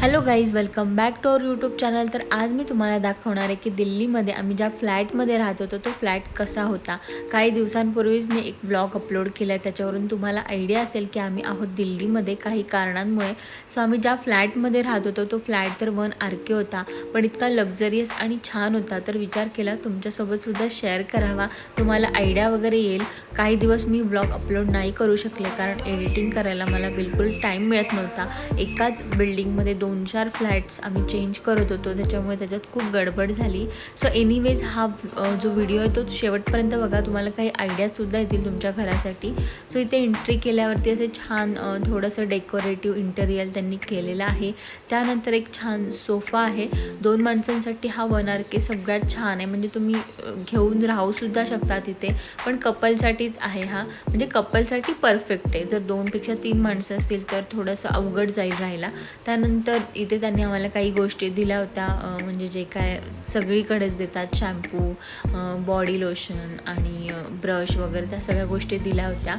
Hello guys welcome back to our YouTube channel तर आज मी तुम्हाला दाखवणार आहे की दिल्लीमध्ये आम्ही ज्या फ्लॅटमध्ये राहत होतो तो फ्लॅट कसा होता. काही दिवसांपूर्वीच मी एक ब्लॉग अपलोड केला आहे त्याच्यावरून तुम्हाला आयडिया असेल की आम्ही आहोत दिल्लीमध्ये काही कारणांमुळे. सो आम्ही ज्या फ्लॅटमध्ये राहत होतो तो फ्लॅट तर वन आर के होता पण इतका लक्झरियस आणि छान होता. तर विचार केला तुमच्यासोबतसुद्धा शेअर करावा. तुम्हाला आयडिया वगैरे येईल. काही दिवस मी ब्लॉग अपलोड नाही करू शकले कारण एडिटिंग करायला मला बिलकुल टाईम मिळत नव्हता. एकाच बिल्डिंगमध्ये दोन दोन चार फ्लॅट्स आम्ही चेंज करत होतो. त्याच्यामुळे त्याच्यात खूप गडबड झाली. सो एनिवेज हा जो व्हिडिओ आहे तो शेवटपर्यंत बघा. तुम्हाला काही आयडियासुद्धा येतील तुमच्या घरासाठी. सो इथे एंट्री केल्यावरती असे छान थोडंसं डेकोरेटिव्ह इंटेरियर त्यांनी केलेलं आहे. त्यानंतर एक छान सोफा आहे. दोन माणसांसाठी हा वन आर के सगळ्यात छान आहे. म्हणजे तुम्ही घेऊन राहूसुद्धा शकता तिथे. पण कपलसाठीच आहे हा. म्हणजे कपलसाठी परफेक्ट आहे. जर दोनपेक्षा तीन माणसं असतील तर थोडंसं अवघड जाईल राहायला. त्यानंतर इथे त्यांनी आम्हाला काही गोष्टी दिल्या होत्या म्हणजे जे काय सगळीकडेच देतात शॅम्पू बॉडी लोशन आणि ब्रश वगैरे त्या सगळ्या गोष्टी दिल्या होत्या.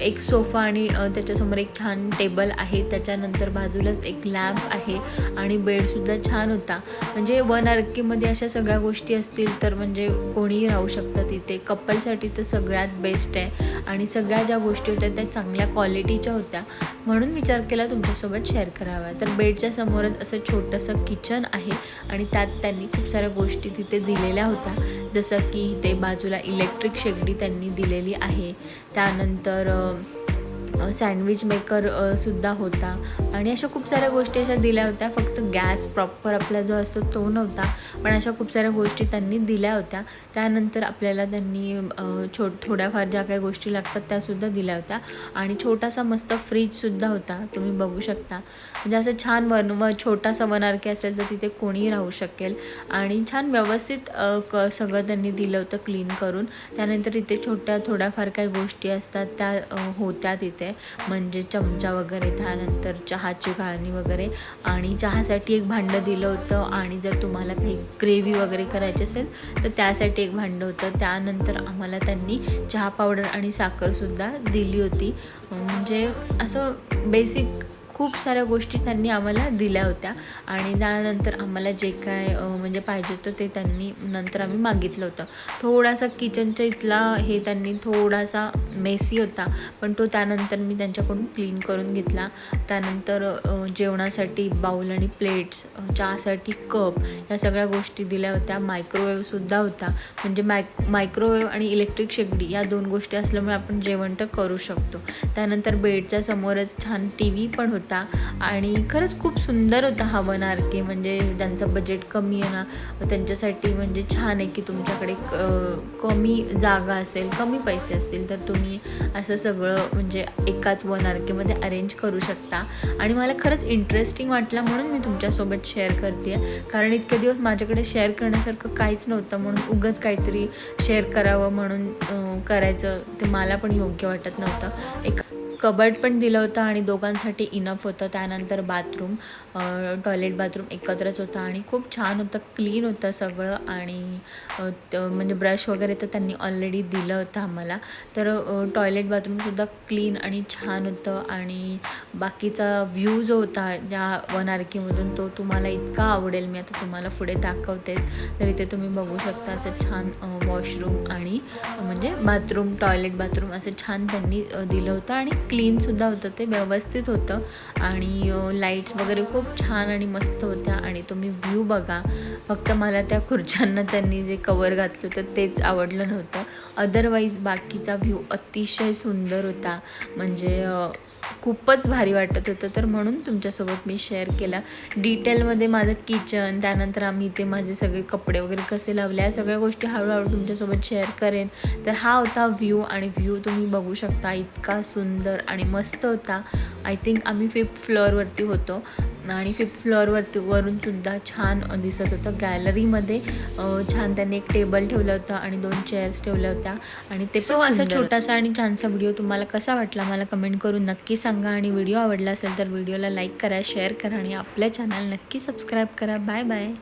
एक सोफा आणि त्याच्यासमोर एक छान टेबल आहे त्याच्यानंतर बाजूलाच एक लॅम्प आहे आणि बेडसुद्धा छान होता. म्हणजे वन आर केमध्ये अशा सगळ्या गोष्टी असतील तर म्हणजे कोणीही राहू शकतं तिथे. कपलसाठी तर सगळ्यात बेस्ट आहे आणि सगळ्या ज्या गोष्टी होत्या त्या चांगल्या क्वालिटीच्या होत्या. म्हणून विचार केला तुमच्यासोबत शेअर करावा. तर बेडच्या समोरच असं छोटंसं किचन आहे आणि त्यात त्यांनी खूप साऱ्या गोष्टी तिथे दिलेल्या होत्या. जसं की ते बाजूला इलेक्ट्रिक शेगडी त्यांनी दिलेली आहे. त्यानंतर सँडविच मेकर सुद्धा होता. आणि अशा खूप साऱ्या गोष्टी अशा दिल्या होत्या. फक्त गॅस प्रॉपर आपला जो असतो तो नव्हता. पण अशा खूप साऱ्या गोष्टी त्यांनी दिल्या होत्या. त्यानंतर आपल्याला त्यांनी छो थोड्याफार ज्या काही गोष्टी लागतात त्यासुद्धा दिल्या होत्या. आणि छोटासा मस्त फ्रीजसुद्धा होता. तुम्ही बघू शकता. म्हणजे असं छान वन व छोटासा वन असेल तर तिथे कोणीही राहू शकेल. आणि छान व्यवस्थित क सगळं त्यांनी दिलं होतं क्लीन करून. त्यानंतर इथे छोट्या थोड्याफार काही गोष्टी असतात त्या होत्या तिथे. म्हणजे चमचा वगैरे त्यानंतर चहाची गाळणी वगैरे. आणि चहासाठी एक भांडं दिलं होतं. आणि जर तुम्हाला काही ग्रेव्ही वगैरे करायची असेल तर त्यासाठी एक भांडं होतं. त्यानंतर आम्हाला त्यांनी चहा पावडर आणि साखरसुद्धा दिली होती. म्हणजे असं बेसिक खूप साऱ्या गोष्टी त्यांनी आम्हाला दिल्या होत्या. आणि त्यानंतर आम्हाला जे काय म्हणजे पाहिजे होतं ते त्यांनी नंतर आम्ही मागितलं होतं. थोडासा किचनच्या इथला हे त्यांनी थोडासा मेसी होता पण तो त्यानंतर मी त्यांच्याकडून क्लीन करून घेतला. त्यानंतर जेवणासाठी बाऊल आणि प्लेट्स चहासाठी कप या सगळ्या गोष्टी दिल्या होत्या. मायक्रोवेव्हसुद्धा होता. म्हणजे मायक मायक्रोवेव्ह आणि इलेक्ट्रिक शेगडी या दोन गोष्टी असल्यामुळे आपण जेवण तर करू शकतो. त्यानंतर बेडच्या समोरच छान टी व्ही पण होता. आणि खरंच खूप सुंदर होता हा वन आर के. म्हणजे ज्यांचं बजेट कमी आहे ना त्यांच्यासाठी म्हणजे छान आहे की तुमच्याकडे क- कमी जागा असेल कमी पैसे असतील तर तुम्ही असं सगळं म्हणजे एकाच वन आर केमध्ये अरेंज करू शकता. आणि मला खरंच इंटरेस्टिंग वाटलं म्हणून मी तुमच्यासोबत शेअर करते कारण इतके दिवस माझ्याकडे शेअर करण्यासारखं काहीच नव्हतं म्हणून उगंच काहीतरी शेअर करावं म्हणून करायचं ते मला पण योग्य वाटत नव्हतं. एक कबर्ड पण दिलं होतं आणि दोघांसाठी इनफ होतं. त्यानंतर बाथरूम टॉयलेट बाथरूम एकत्रच होतं आणि खूप छान होतं क्लीन होतं सगळं आणि म्हणजे ब्रश वगैरे तर त्यांनी ऑलरेडी दिलं होतं आम्हाला. तर टॉयलेट बाथरूमसुद्धा क्लीन आणि छान होतं आणि बाकीचा व्ह्यू जो होता ज्या वन आर केमधून तो तुम्हाला इतका आवडेल. मी आता तुम्हाला पुढे दाखवतेच. तर इथे तुम्ही बघू शकता असं छान वॉशरूम आणि म्हणजे बाथरूम टॉयलेट बाथरूम असं छान त्यांनी दिलं होतं आणि क्लीनसुद्धा होतं ते व्यवस्थित होतं. आणि लाईट्स वगैरे खूप छान आणि मस्त होत्या. आणि तुम्ही व्ह्यू बघा. फक्त मला त्या खुर्च्यांना त्यांनी जे कवर घातलं होतं तेच आवडलं नव्हतं. अदरवाईज बाकीचा व्ह्यू अतिशय सुंदर होता. म्हणजे खूपच भारी वाटत होतं. तर म्हणून तुमच्यासोबत मी शेअर केला. डिटेलमध्ये माझं किचन त्यानंतर आम्ही इथे माझे सगळे कपडे वगैरे कसे लावले या सगळ्या गोष्टी हळूहळू तुमच्यासोबत शेअर करेन. तर हा होता व्ह्यू आणि व्ह्यू तुम्ही बघू शकता. इतका सुंदर आणि मस्त होता. आय थिंक आम्ही फिफ्थ फ्लोअरवरती होतो. आणि फिफ्थ फ्लोअरवरती वरून सुद्धा छान दिसत होतं. गॅलरीमध्ये छान त्यांनी एक टेबल ठेवलं होतं आणि दोन चेअर्स ठेवल्या होत्या. आणि ते सो असा छोटासा आणि छानसा व्हिडिओ तुम्हाला कसा वाटला मला कमेंट करून नक्की सांगा. आणि व्हिडिओ आवडला असेल तर व्हिडिओला लाईक करा शेअर करा आणि आपल्या चॅनल नक्की सबस्क्राईब करा. Bye bye